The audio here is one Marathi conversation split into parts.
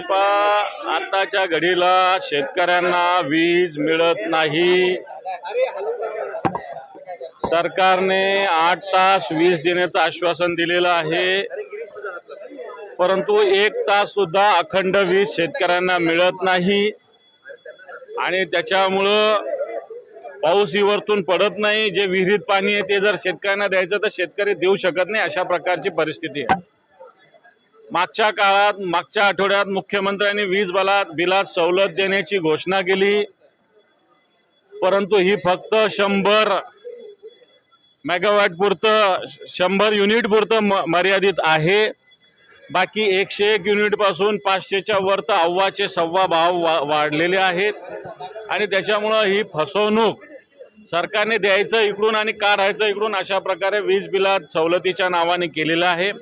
आताच्या घडीला शेतकऱ्यांना वीज मिळत नाही. सरकारने आठ तास वीज देण्याचं आश्वासन दिलेलं आहे. परंतु एक तास सुद्धा अखंड वीज शेतकऱ्यांना मिळत नाही. आणि त्याच्यामुळं पाऊस ही वरतून पडत नाही. जे विहिरीत पाणी आहे ते जर शेतकऱ्यांना द्यायचं तर शेतकरी देऊ शकत नाही अशा प्रकारची परिस्थिती आहे. मागच्या काळात मागच्या आठवड्यात मुख्यमंत्र्यांनी वीज बलात बिलात सवलत देण्याची घोषणा केली. परंतु ही फक्त शंभर मेगावॅट पुरतं शंभर युनिट पुरतं म- मर्यादित आहे. बाकी एकशे एक युनिटपासून पाचशेच्या वर तर अव्वाचे सव्वा भाव वा वाढलेले आहेत. आणि त्याच्यामुळं ही फसवणूक सरकारने द्यायचं इकडून आणि काढायचं इकडून अशा प्रकारे वीज बिलात सवलतीच्या नावाने केलेलं आहे.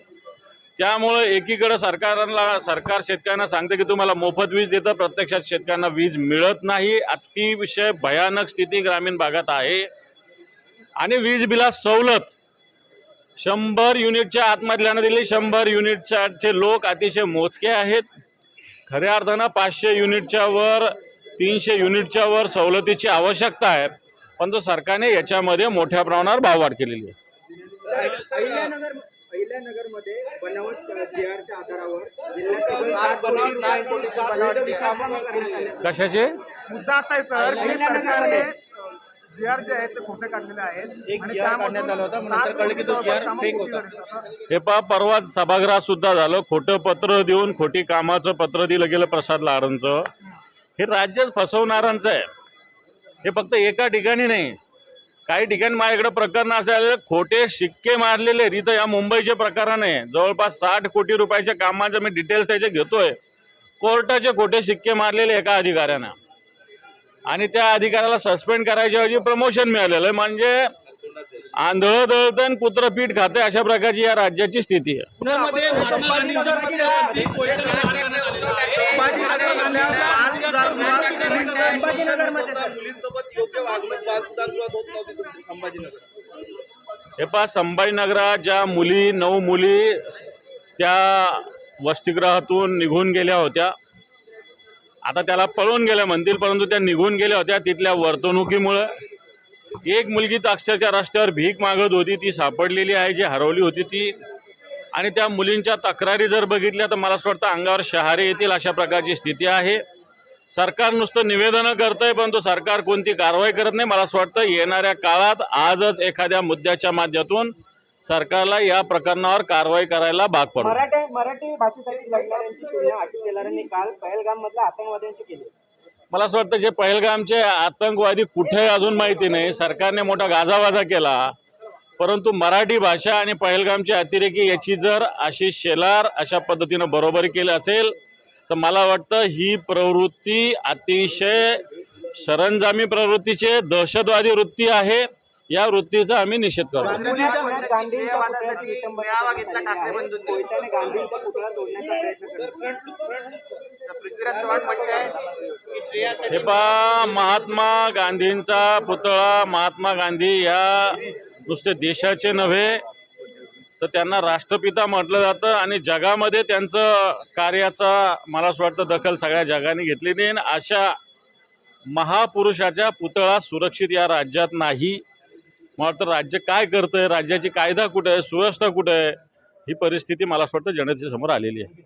त्यामुळं एकीकडे सरकारला सरकार शेतकऱ्यांना सांगते की तुम्हाला मोफत वीज देतं प्रत्यक्षात शेतकऱ्यांना वीज मिळत नाही. अतिशय भयानक स्थिती ग्रामीण भागात आहे. आणि वीज बिला सवलत. शंभर युनिटच्या आतमधल्यानं दिली शंभर युनिटच्याचे लोक अतिशय मोजके आहेत. खऱ्या अर्थानं पाचशे युनिटच्या वर तीनशे युनिटच्या वर सवलतीची आवश्यकता आहे. पण तो सरकारने याच्यामध्ये मोठ्या प्रमाणावर भाववाढ केलेली आहे. अहिल्यानगरमध्ये बनावट जीआरच्या आधारावर. कशाचे? मुद्दा असा आहे सर की सरकारने जी आहेत ते खोटे काढलेले आहेत. खोटी झाली. असं हे पहा परवाच सभागृहात सुद्धा झालं. खोटं पत्र देऊन खोटी कामाचं पत्र दिलं गेलं प्रसाद लाडांचं हे राज्यच फसवणारांचं आहे. हे फक्त एका ठिकाणी नाही. काही ठिकाणी माझ्याकडे प्रकरण असे आलेले खोटे शिक्के मारलेले आहेत. इथं या मुंबईचे प्रकरण आहे. जवळपास साठ कोटी रुपयाच्या कामाचे मी डिटेल्स त्याचे घेतोय. कोर्टाचे खोटे शिक्के मारलेले एका अधिकाऱ्यानं. आणि त्या अधिकाऱ्याला सस्पेंड करायच्या ऐवजी प्रमोशन मिळालेलं आहे. म्हणजे आंधळ दळतं आणि कुत्र पीठ खाते अशा प्रकारची या राज्याची स्थिती आहे. मुलींसोबत योग्य वागणूक होत नव्हती संभाजीनगर? हे पहा संभाजीनगरात ज्या मुली नऊ मुली त्या वसतिगृहातून निघून गेल्या होत्या. आता त्याला पळून गेल्या म्हणतील परंतु त्या निघून गेल्या होत्या तिथल्या वर्तणुकीमुळं. एक मुलगी तर अक्षरशः रस्त्यावर भीक मागत होती ती सापडलेली आहे जी हरवली होती ती. आणि त्या मुलींच्या तक्रारी जर बघितल्या तर मला असं वाटतं अंगावर शहारे येतील अशा प्रकारची स्थिती आहे. सरकार नुसतं निवेदनं करतंय परंतु सरकार कोणती कारवाई करत नाही. मला असं वाटतं येणाऱ्या काळात आजच एखाद्या मुद्द्याच्या माध्यमातून सरकारला या प्रकरणावर कारवाई करायला भाग पडतो मराठी मराठी भाषेसाठी लढणाऱ्यांची तुलना आशिष शेलारांनी काल पहलगाम मधल्या आतंकवाद्यांशी केली. मला असं वाटतं जे पहलगामचे आतंकवादी कुठे अजून माहिती नाही सरकारने मोठा गाजावाजा केला. परंतु मराठी भाषा आणि पहलगामचे अतिरेकी याची जर आशिष शेलार अशा पद्धतीनं बरोबरी केली असेल तर मला वाटतं ही प्रवृत्ती अतिशय सरंजामी प्रवृत्तीचे दहशतवादी वृत्ती आहे. या वृत्तीचा आम्ही निषेध करतो. हे पहा महात्मा गांधींचा पुतळा महात्मा गांधी या नुसते देशाचे नव्हे तर त्यांना राष्ट्रपिता म्हटलं जातं आणि जगामध्ये त्यांचं कार्याचा मला असं वाटतं दखल सगळ्या जगाने घेतली नाही. आणि अशा महापुरुषाच्या पुतळा सुरक्षित या राज्यात नाही. मला वाटतं राज्य काय करतंय राज्याची कायदा कुठे आहे सुव्यवस्था कुठे आहे ही परिस्थिती मला असं वाटतं जनतेसमोर आलेली आहे.